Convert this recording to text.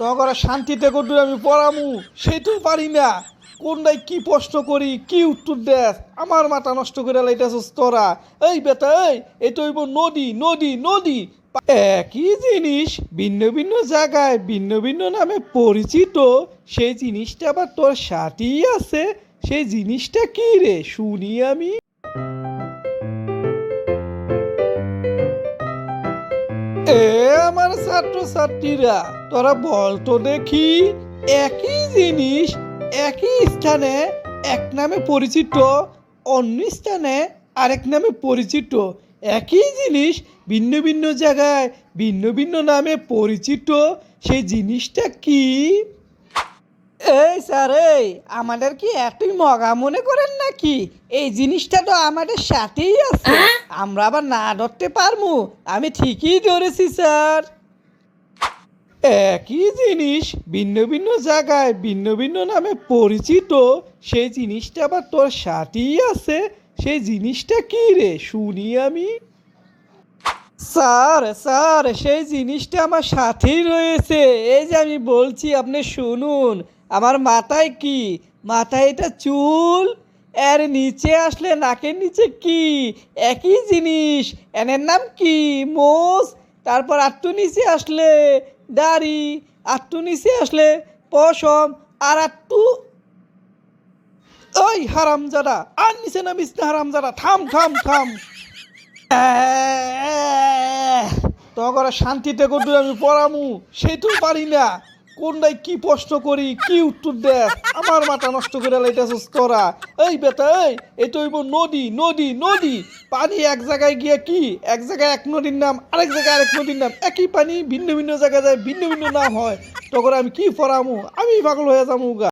তখন শান্তিতে করতে আমি পড়ামু, সেইটাও পারি না। কোনটাই কি প্রশ্ন করি, কি উত্তর দেস? আমার মাথা নষ্ট করে লাইতেছস তোরা। এই বেটা, এই, এটা হইব নদী নদী নদী। একই জিনিস ভিন্ন ভিন্ন জায়গায়, ভিন্ন ভিন্ন নামে পরিচিত। সেই জিনিসটা আবার তোর সাথেই আছে। সেই জিনিসটা কি রে, শুনি আমি। এ আমার ছাত্রছাত্রীরা, তোরা বলতো দেখি, একই জিনিস, একই স্থানে, এক নামে পরিচিত, অন্য স্থানে আরেক নামে পরিচিত, একই জিনিস ভিন্ন ভিন্ন জায়গায়, ভিন্ন ভিন্ন নামে পরিচিত, সেই জিনিসটা কি? এই স্যার এই আমাদের কি এতই মগা মনে করেন নাকি? এই জিনিসটা তো আমাদের সাথেই আছে। আমরা আবার না ধরতে পারব আমি ঠিকই ধরেছি স্যার। একই জিনিস ভিন্ন ভিন্ন জায়গায় ভিন্ন ভিন্ন নামে পরিচিত। সেই জিনিসটা আবার তোর সাথেই আছে। সেই জিনিসটা কি রে? শুনি আমি। স্যার স্যার সেই জিনিসটা আমার সাথেই রয়েছে। এই যে আমি বলছি আপনি শুনুন। আমার মাথায় কি? মাথায় এটা চুল? এর নিচে আসলে নাকের নিচে কি? একই জিনিস। এনের নাম কি? মোষ। তারপর আটটু নিচে আসলে দাড়ি। আটটু নিচে আসলে পশম। আর আটটু ওই হারামজাদা। আর নিচে নামিস না হারামজাদা। থাম থাম থাম। তখন শান্তিতে করতে আমি পড়ামু। সেইটাও পারি না। কোনটাই কি প্রশ্ন করি, কি উত্তর দেয় আমার মাথা নষ্ট করে লাইটাছিস তোরা। এই বেটা, এই, এটা হইব নদী নদী নদী। পানি এক জায়গায় গিয়ে কি? এক জায়গায় এক নদীর নাম, আরেক জায়গায় আরেক নদীর নাম। একই পানি ভিন্ন ভিন্ন জায়গায় যায়, ভিন্ন ভিন্ন নাম হয়। তখন আমি কি পড়ামু আমি পাগল হয়ে যাব গা।